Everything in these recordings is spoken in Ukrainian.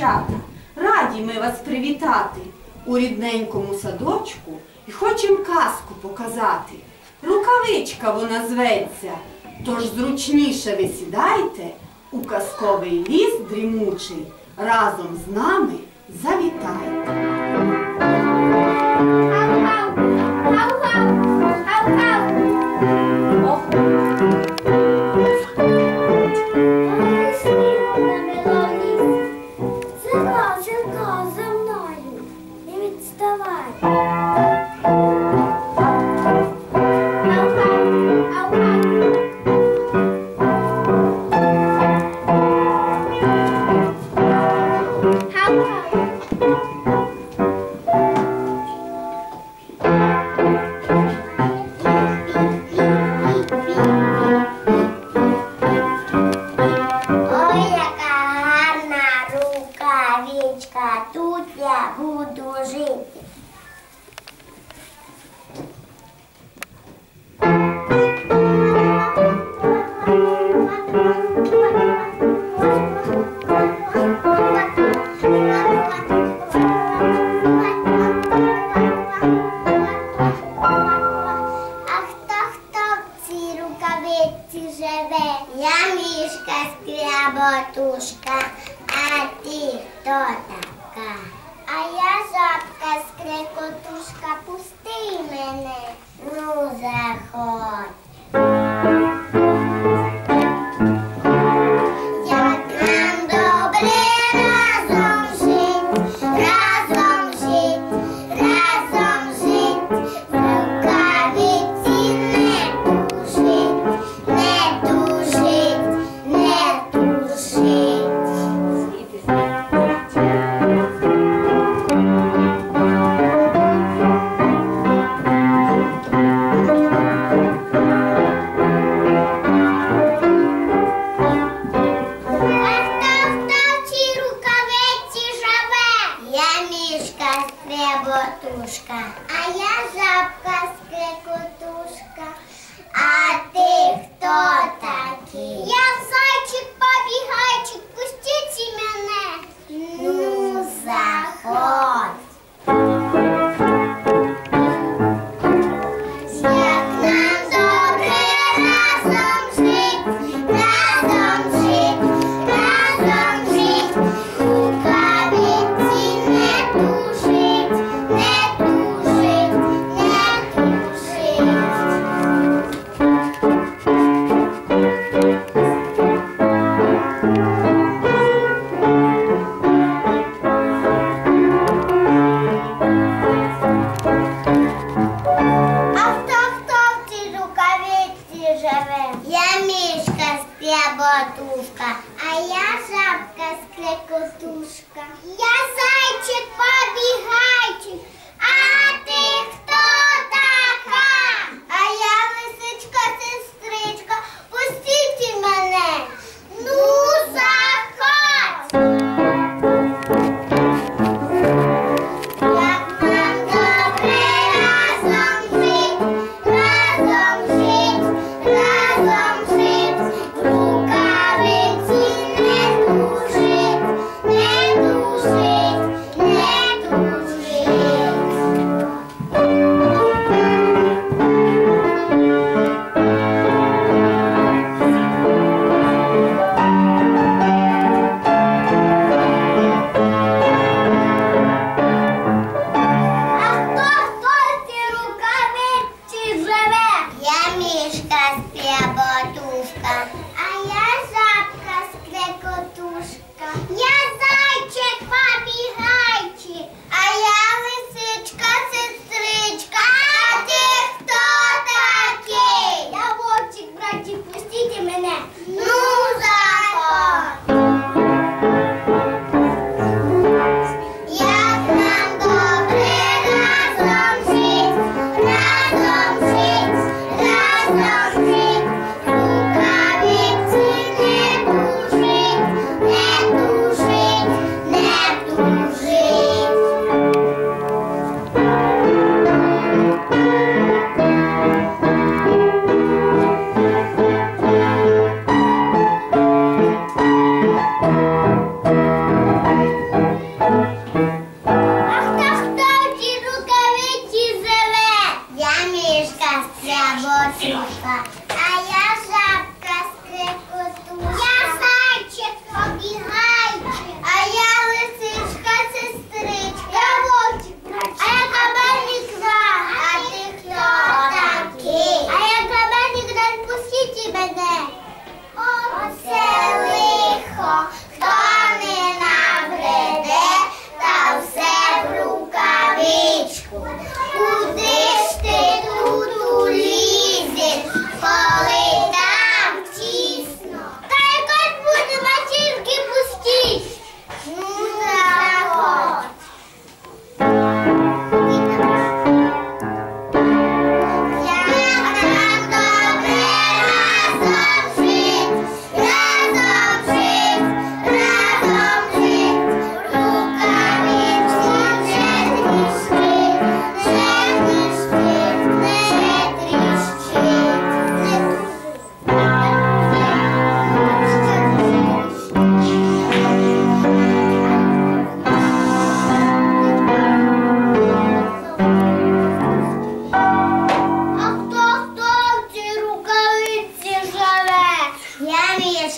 дівчата, раді ми вас привітати у рідненькому садочку і хочем казку показати. Рукавичка вона зветься, тож зручніше ви сідайте у казковий ліс дрімучий, разом з нами завітайте. Música Ја мишка мішка скряботушка, а ти хто така? А ја жабка скрекотушка, пусти мене, ну заходь. подушка, а я жабка скрекотушка. Я зайчик up. щастя, бо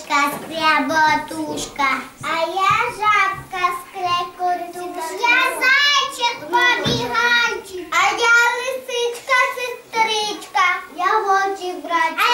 Курочка скряботушка, а я жабка скрекотушка. Я зайчик побіганчик, а я лисичка сестричка, я вовчик братчик.